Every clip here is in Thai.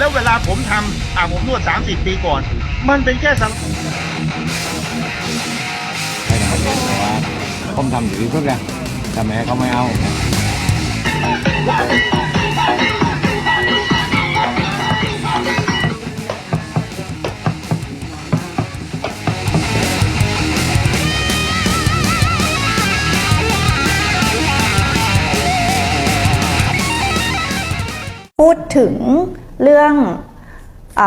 แล้วเวลาผมทำอ่าผมนวด 30 ปีก่อน มันเป็นแค่สังให้ทำเองแต่ว่าผมทำอยู่ที่สุดเลยแต่แม่เขาไม่เอา พูดถึง เรื่องอ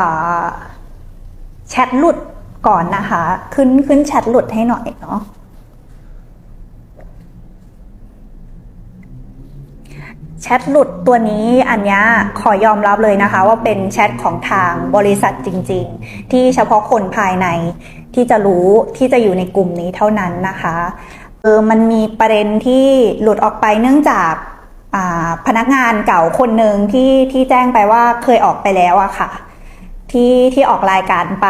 แชทหลุดก่อนนะคะ ขึ้นขึ้นแชทหลุดให้หน่อยเนาะแชทหลุดตัวนี้อันเนี้ยขอยอมรับเลยนะคะ ว่าเป็นแชทของทางบริษัทจริง ๆ ที่เฉพาะคนภายในที่จะรู้ที่จะอยู่ในกลุ่มนี้เท่านั้นนะคะเออมันมีประเด็นที่หลุดออกไปเนื่องจาก พนักงานเก่าคนหนึ่งที่ที่แจ้งไปว่าเคยออกไปแล้วอะค่ะ ที่ที่ออกรายการไป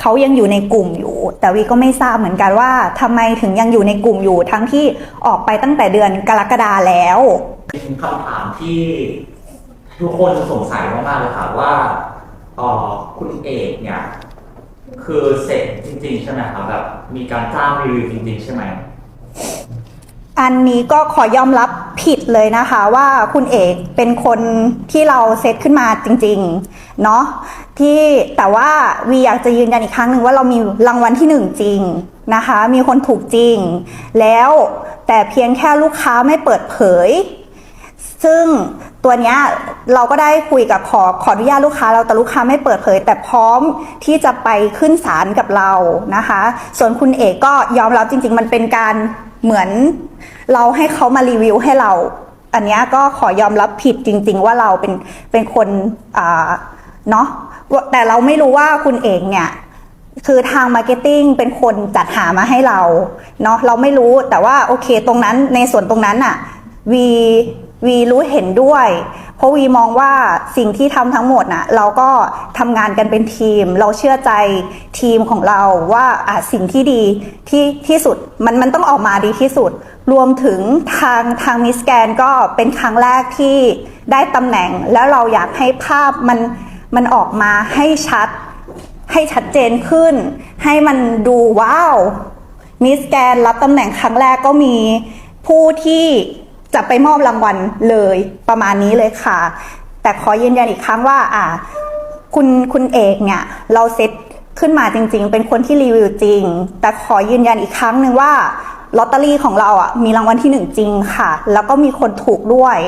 เขายังอยู่ในกลุ่มอยู่ แต่วีก็ไม่ทราบเหมือนกันว่าทำไมถึงยังอยู่ในกลุ่มอยู่ ทั้งที่ออกไปตั้งแต่เดือนกรกฎาแล้วเป็นคำถามที่ทุกคนสงสัยมากๆเลยค่ะว่าเอ่อคุณเอกเนี่ยคือเสร็จจริง ๆ ใช่ไหมครับแบบมีการจ้างรีวิวจริง ๆ ใช่ไหมอันนี้ก็ขอยอมรับ ผิดเลยนะคะว่าคุณเอกเป็นคนที่เราเซตขึ้นมาจริงๆเนาะที่แต่ว่าวีอยากจะยืนยันอีกครั้งหนึ่งว่าเรามีรางวัลที่หนึ่งจริงนะคะ มีคนถูกจริง แล้วแต่เพียงแค่ลูกค้าไม่เปิดเผย ซึ่งตัวเนี้ยเราก็ได้คุยกับขอขออนุญาตลูกค้าเราแต่ลูกค้าไม่เปิดเผย แต่พร้อมที่จะไปขึ้นศาลกับเรานะคะ ส่วนคุณเอกก็ยอมรับจริง ๆ มันเป็นการ เหมือนเราให้เขามารีวิวให้เรา อันนี้ก็ขอยอมรับผิดจริง ๆ ว่าเราเป็นเป็นคนเนาะแต่เราไม่รู้ว่าคุณเอกเนี่ยคือทางมาร์เก็ตติ้งเป็นคนจัดหามาให้เราเนาะเราไม่รู้แต่ว่าโอเคตรงนั้นในส่วนตรงนั้นอะวีวีรู้เห็นด้วย ราะวีมองว่าสิ่งที่ทำทั้งหมดนะเราก็ทำงานกันเป็นทีม เราเชื่อใจทีมของเราว่าอะสิ่งที่ดีที่ที่สุดมันมันต้องออกมาดีที่สุด รวมถึงทางทางมิสแกนก็เป็นครั้งแรกที่ได้ตำแหน่ง แล้วเราอยากให้ภาพมันมันออกมาให้ชัด ให้ชัดเจนขึ้น ให้มันดูว้าวมิสแกนรับตำแหน่งครั้งแรกก็มีผู้ที่ จะไปมอบรางวัลเลยประมาณนี้เลยค่ะ แต่ขอยืนยันอีกครั้งว่า อ่า คุณคุณเอกเนี่ย เราเซตขึ้นมาจริง ๆ เป็นคนที่รีวิวจริง แต่ขอยืนยันอีกครั้งหนึ่งว่าลอตเตอรี่ของเราอะมีรางวัลที่หนึ่งจริงค่ะ แล้วก็มีคนถูกด้วย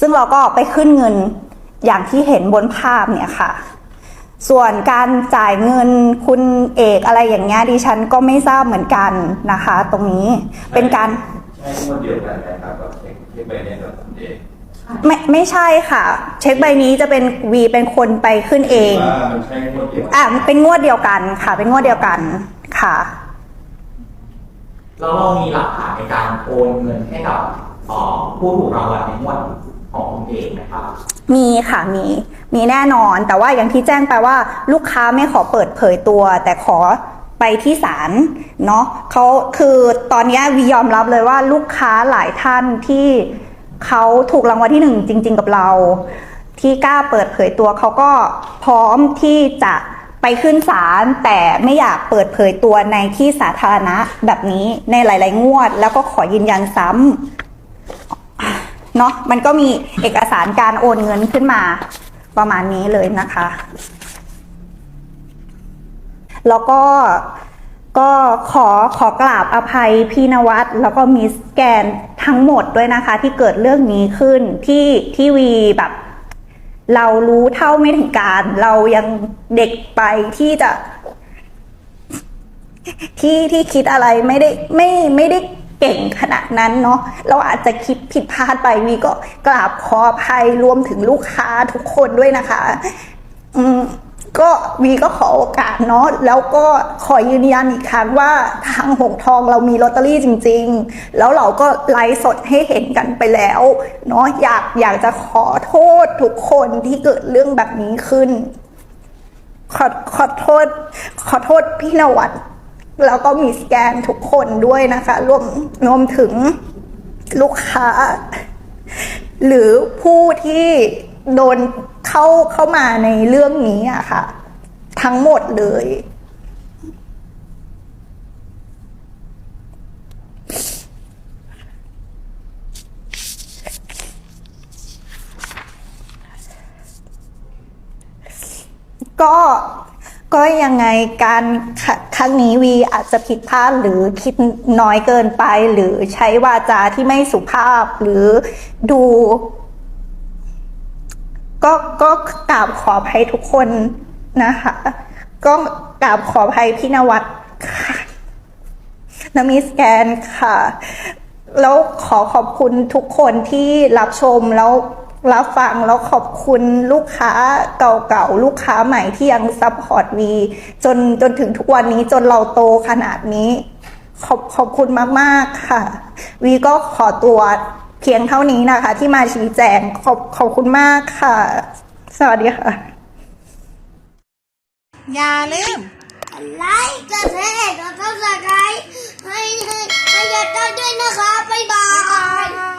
ซึ่งเราก็ไปขึ้นเงินอย่างที่เห็นบนภาพเนี่ยค่ะ ส่วนการจ่ายเงินคุณเอกอะไรอย่างเงี้ยดิฉันก็ไม่ทราบเหมือนกันนะคะ ตรงนี้เป็นการ ใช่งวดเดียวกันนะครับกับเช็คเช็คใบเนี้ยกับคุณเอกไม่ไม่ใช่ค่ะ เช็คใบนี้จะเป็นวีเป็นคนไปขึ้นเอง ว่ามันใช่งวดเดียวกันอะเป็นงวดเดียวกันค่ะ เป็นงวดเดียวกันค่ะ แล้วเรามีหลักฐานในการโอนเงินให้กับเอ่อผู้ถูกรางวัลในงวดของคุณเอกนะครับมีค่ะมีมีแน่นอน แต่ว่าอย่างที่แจ้งไปว่าลูกค้าไม่ขอเปิดเผยตัว แต่ขอ ไปที่ศาลเนาะเขาคือตอนนี้วียอมรับเลยว่าลูกค้าหลายท่านที่เขาถูกรางวัลที่หนึ่งจริง ๆ กับเรา ที่กล้าเปิดเผยตัวเขาก็พร้อมที่จะไปขึ้นศาลแต่ไม่อยากเปิดเผยตัวในที่สาธารณะแบบนี้ในหลาย ๆ งวด แล้วก็ขอยืนยันซ้ำเนาะมันก็มีเอกสารการโอนเงินขึ้นมาประมาณนี้เลยนะคะ แล้วก็ก็ขอขอกราบอภัยพี่นวัดแล้วก็มิสแกนทั้งหมดด้วยนะคะ ที่เกิดเรื่องนี้ขึ้นที่ที่วีแบบ เรารู้เท่าไม่ถึงการ เรายังเด็กไปที่จะ ที่ที่คิดอะไรไม่ได้ไม่ไม่ได้เก่งขนาดนั้นเนาะเราอาจจะคิดผิดพลาดไปวีก็กราบขออภัยรวมถึงลูกค้าทุกคนด้วยนะคะ อืม ก็วีก็ขอโอกาสเนาะแล้วก็ขอยืนยันอีกครั้งว่าทางหงทองเรามีลอตเตอรี่จริง ๆ แล้วเราก็ไลฟ์สดให้เห็นกันไปแล้วเนาะอยากอยากจะขอโทษทุกคนที่เกิดเรื่องแบบนี้ขึ้น ขอขอโทษ ขอโทษพี่นวัดแล้วก็มีสแกนทุกคนด้วยนะคะรวมรวมถึงลูกค้า หรือผู้ที่โดน เข้าเข้ามาในเรื่องนี้อะค่ะ ทั้งหมดเลย ก็ก็ยังไงการคครั้งนี้วีอาจจะผิดพลาดหรือคิดน้อยเกินไป หรือใช้วาจาที่ไม่สุภาพหรือดู ก็ก็กราบขออภัยทุกคนนะคะ ก็กราบขออภัยพี่นวัดค่ะนามิสแกนค่ะ แล้วขอขอบคุณทุกคนที่รับชมแล้วรับฟังแล้วขอบคุณลูกค้าเก่าๆ ลูกค้าใหม่ที่ยังซัพพอร์ตวีจนจนถึงทุกวันนี้จนเราโตขนาดนี้ ขอบขอบคุณมาก ๆ ค่ะ วีก็ขอตัว เพียงเท่านี้นะคะ ที่มาชี้แจงขอบขอบคุณมากค่ะ สวัสดีค่ะ อย่าลืมไลค์กดแชร์กดซับสไครต์ให้ให้ให้ยอดด้วยนะคะ